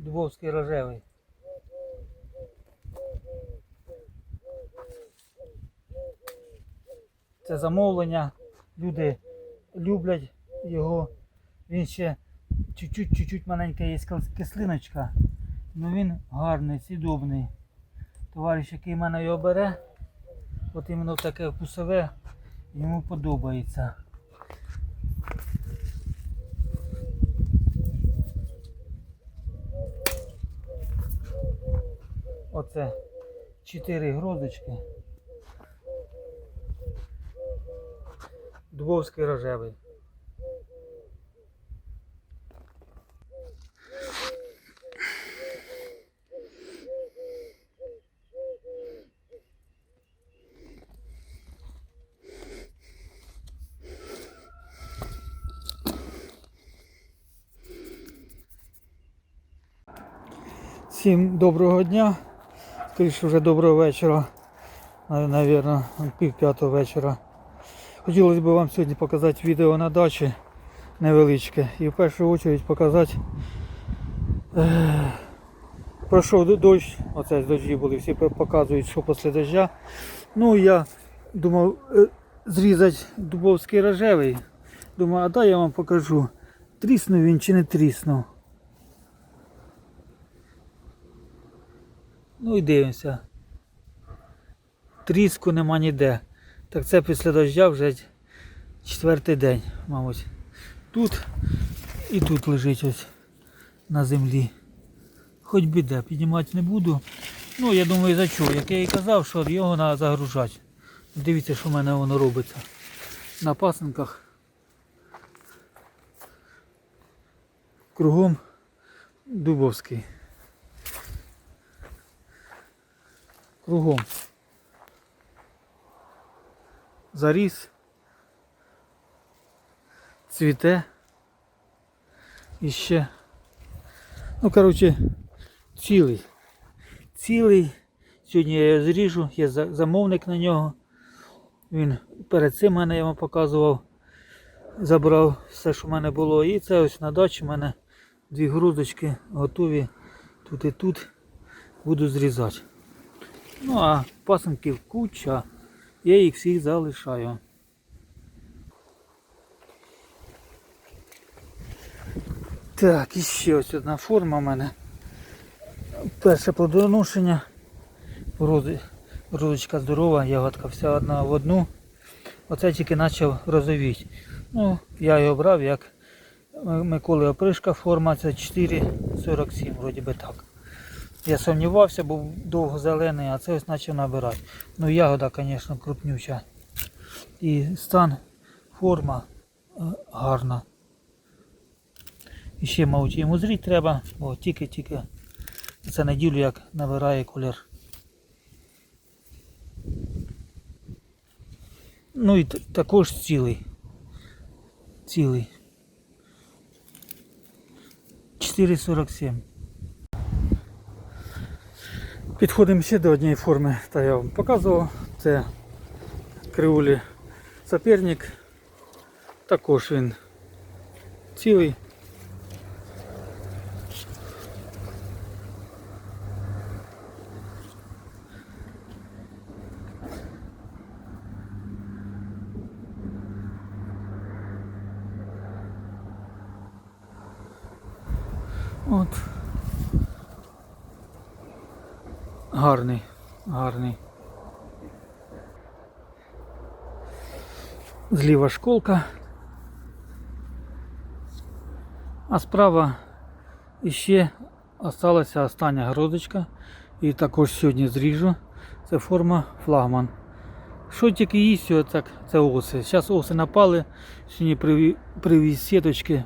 Дубовський рожевий. Це замовлення. Люди люблять його. Він ще чуть-чуть, маленька є кислиночка. Ну він гарний, сідобний. Товариш, який мене його бере, от іменно таке вкусове, йому подобається. Оце чотири грозочки. Дубовський рожевий. Всім доброго дня. Скоріше вже доброго вечора. Навірно, пів п'ятого вечора. Хотілося б вам сьогодні показати відео на дачі невеличке. І в першу чергу показати. Е, пройшов дощ, оце дощі були, всі показують, що після дождя. Ну я думав е, зрізати дубовський рожевий. Думаю, а дай я вам покажу, тріснув він чи не тріснув. Ну і дивимося. Тріску нема ніде. Так це після дождя вже четвертий день, мабуть. Тут і тут лежить ось на землі. Хоч би де, піднімати не буду. Ну, я думаю, за. Як я і казав, що його треба загружати. Дивіться, що в мене воно робиться. На пасинках. Кругом Дубовський. Кругом. Заріс. Цвіте. І ще. Ну, коротше, цілий. Цілий. Сьогодні я його зріжу, є замовник на нього. Він перед цим мене вам показував. Забрав все, що в мене було. І це ось на дачі в мене дві грудочки готові. Тут і тут буду зрізати. Ну а пасенків куча. Я їх всіх залишаю. Так, і ще ось одна форма в мене. Перше плодоношення. Рози- Розочка здорова, ягодка вся одна в одну. Оце тільки почав розовіти. Ну, я його брав як Миколи опришка форма, це 4,47, вроді би так. Я сумнівався, був довго зелений, а це ось почав набирати. Ну ягода, звісно, крупнюча. І стан, форма е, гарна. І ще, мабуть, йому зріти треба, бо тільки-тільки за неділю як набирає колір. Ну і також цілий. Цілий. 4,47. Підходимо ще до однієї форми, та я вам показував. Це кривулі соперник. Також він цілий. От. Гарний, гарний. Зліва школка. А справа іще осталася остання грозочка. І також сьогодні зріжу. Це форма флагман. Що тільки їсть, так, це оси. Зараз оси напали, сьогодні привіз сіточки.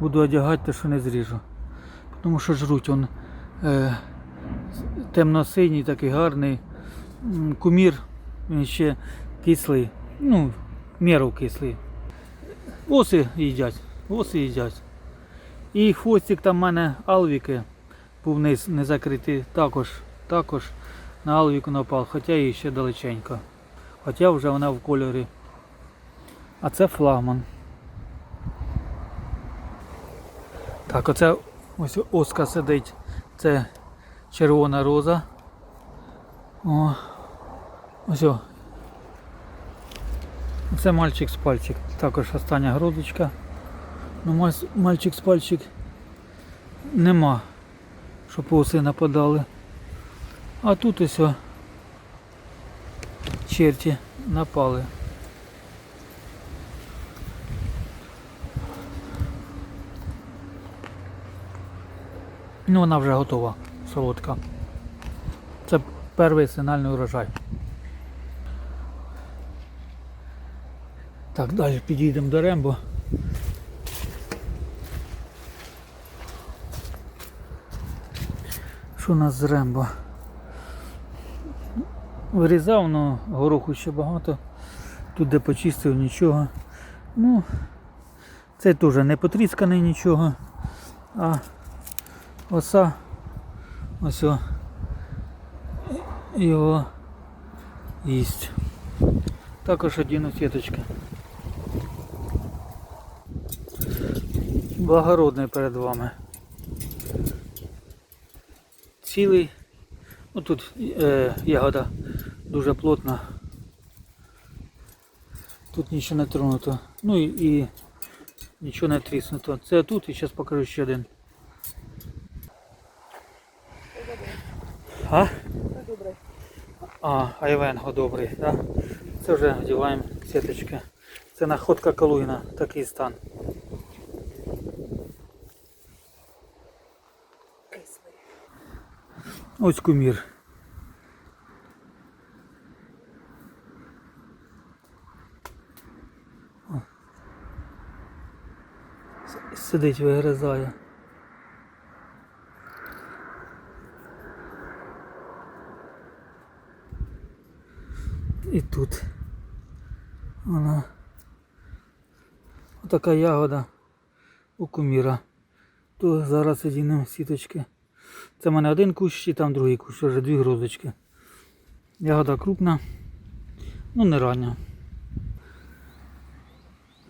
Буду одягати те, що не зріжу. Тому що жруть он е, темно-синій, такий гарний. Кумір, він ще кислий. Ну, міру кислий. Оси їдять, оси їдять. І хвостик там в мене алвіки був низ не закритий, також, також на алвіку напав, хоча і ще далеченько. Хоча вже вона в кольорі. А це флагман. Так, оце ось оска сидить Це червона роза. О, ось. Це мальчик з пальчик. Також остання грудочка. Ну, мальчик з пальчик нема, щоб уси нападали. А тут ось о, черті напали. Ну, вона вже готова, солодка. Це перший сигнальний урожай. Так, далі підійдемо до Рембо. Що у нас з Рембо? Вирізав, але гороху ще багато. Тут де почистив нічого. Ну, це теж не потрісканий нічого. А оса ось його їсть. Також один сіточка. Благородний перед вами. Цілий. Ну тут е, ягода дуже плотна. Тут нічого не тронуто. Ну і, і нічого не тріснуто. Це тут і зараз покажу ще один. А? А, айвенго добрий, да? Це вже одягаємо сіточки. Це находка Калуїна, такий стан. Ось кумір. Сидить, вигризає. І тут вона така ягода у куміра. То зараз одінемо сіточки. Це в мене один кущ і там другий кущ, вже дві грозочки. Ягода крупна, ну не рання.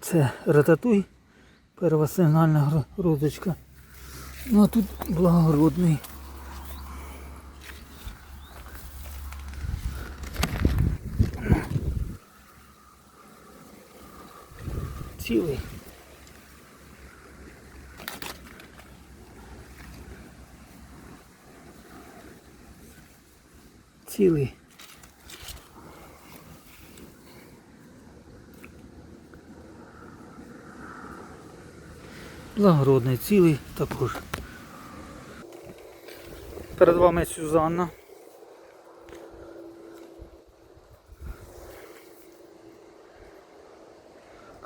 Це рататуй, перша сигнальна гро- грозочка. Ну а тут благородний. Цілий. Цілий. Благородний цілий також. Перед вами Сюзанна.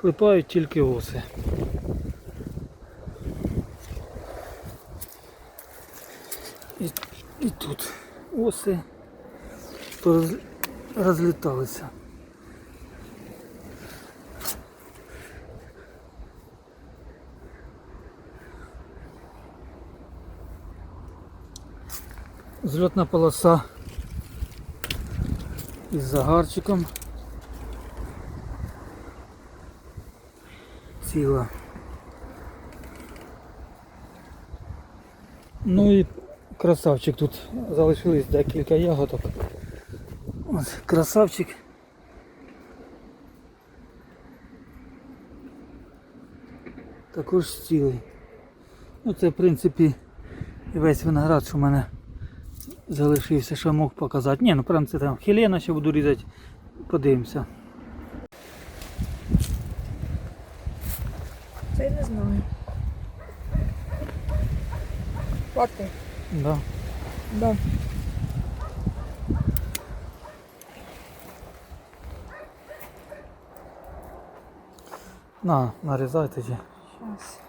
Клепають тільки оси. І, і тут оси розліталися. Зльотна полоса із загарчиком. Ціла. Ну і красавчик тут залишились декілька ягодок. Ось красавчик. Також цілий. Ну це в принципі весь виноград, що в мене залишився, що мог показати. Ні, ну прям це там хелена ще буду різати. Подивимося. Це я не знаю. Факти. Да. Да. На, нарізай тоді. Щас.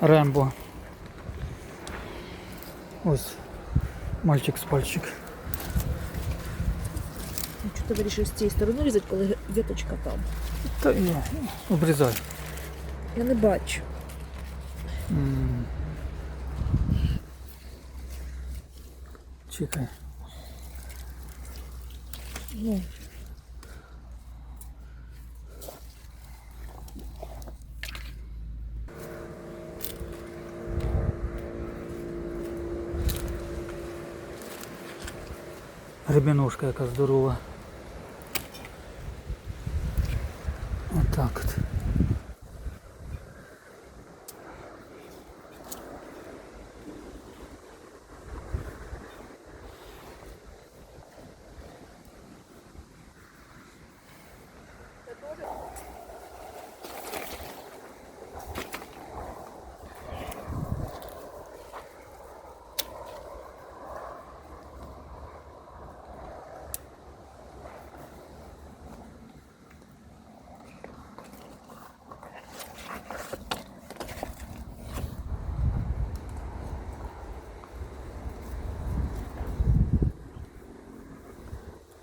Рембо. Ось мальчик з пальчик просто вирішив з цієї сторони різати, коли віточка там. Та ні, обрізай. Я не бачу. М. Чекай. Ну, Рибінушка яка здорова.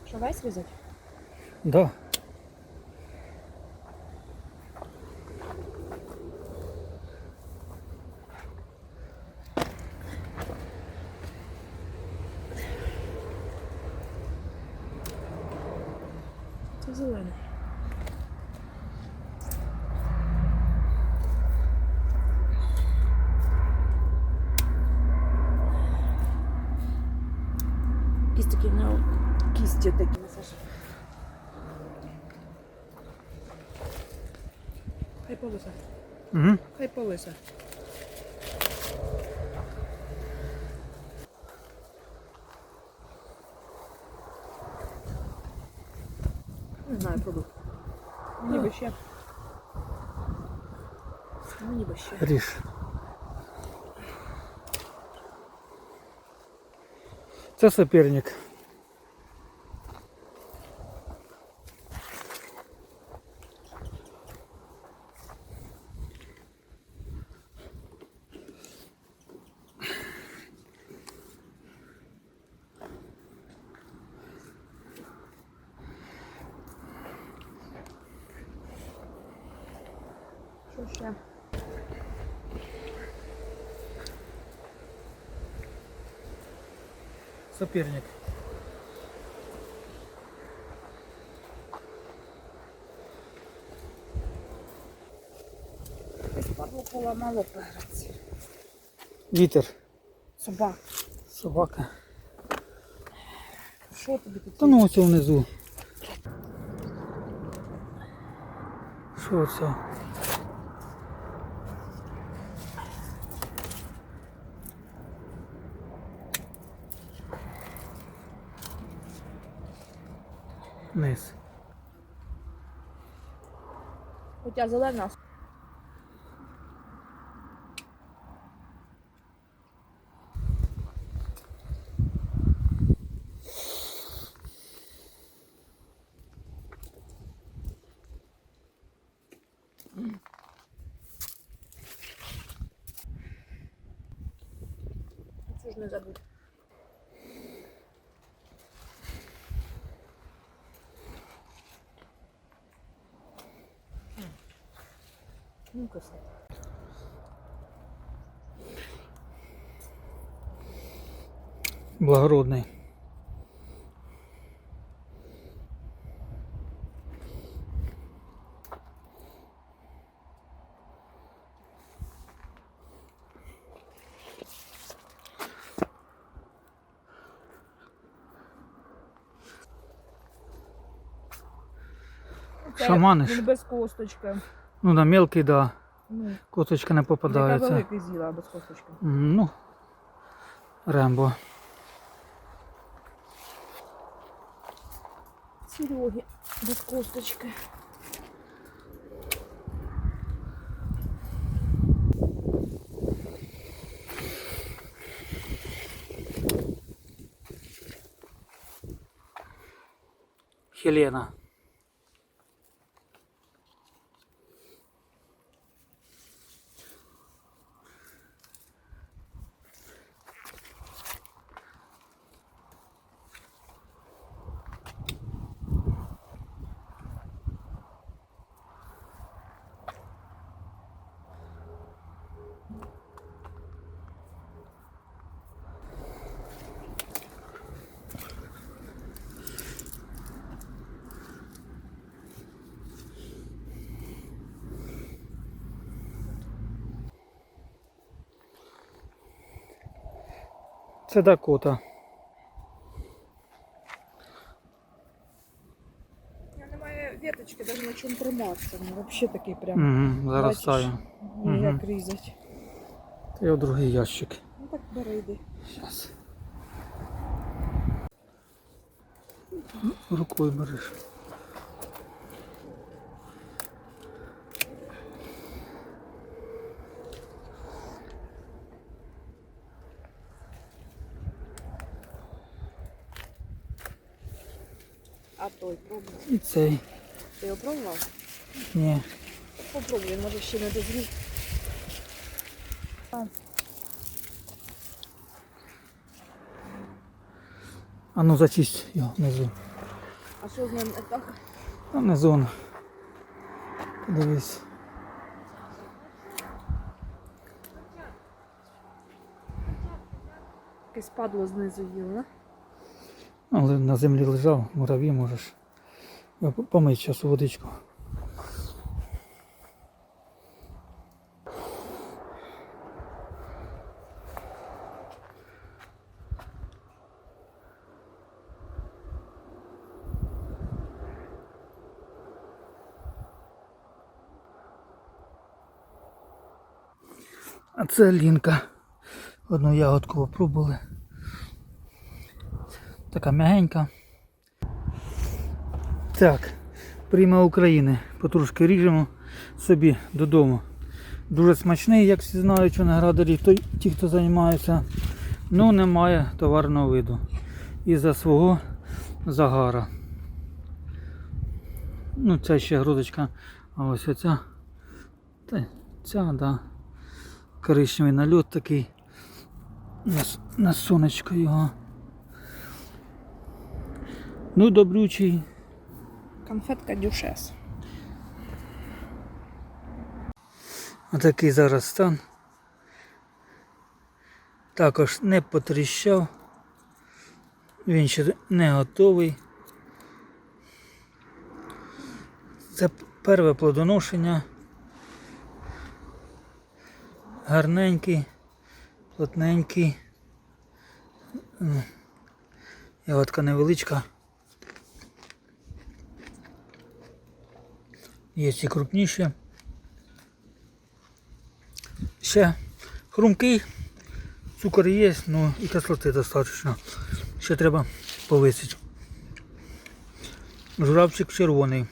Що весь різати? Да. Це зелений. Кістики в нього кісті такі Саша. Хай полиса. Угу. Хай полиса. Не знаю продукт. Мені би ще. Мені би ще. Ріж. Це соперник. Ще? Соперник. Падло поламало перець. Вітер. Собак. Собака. Що тобі тут? Та ну ось внизу. Що це? Низ. Хоча зелена. Не забудь. Красота. Благородний. Шаманиш. Без косточки. Ну да, мелкий, да. Ну, Коточка не попадається. великий з'їла без косточки. Ну, Рембо. Сереги без косточки. Хелена. Це Дакота. Немає веточки, даже на чому триматися. Він взагалі такий прям. Угу, зараз стаю. Угу. Як різать. Та його другий ящик. Ну так бери Сейчас. Зараз. Рукою береш. А той пробував. І цей. Ти його пробував? Ні. Попробуй, може ще не дозрів. А ну зачисть його внизу. А що з ним не так? А внизу. он. Подивись. Якесь падло знизу їло, да? Але на землі лежав, мураві можеш. Я по- зараз у водичку. А це лінка. Одну ягодку попробували. Така м'ягенька. Так, прийма України. Потрошки ріжемо собі додому. Дуже смачний, як всі знають, виноградарі, той, ті, хто займається. Ну, немає товарного виду. Із-за свого загара. Ну, ця ще грудочка, а ось оця. Та, ця, да. Коричневий нальот такий. На, на сонечко його. Ну, добрючий. Конфетка дюшес. Отакий зараз стан. Також не потріщав. Він ще не готовий. Це перше плодоношення. Гарненький, плотненький. Ягодка невеличка. Є і крупніші. Ще хрумкий, цукор є, ну і кислоти достатньо. Ще треба повисити. Журавчик червоний.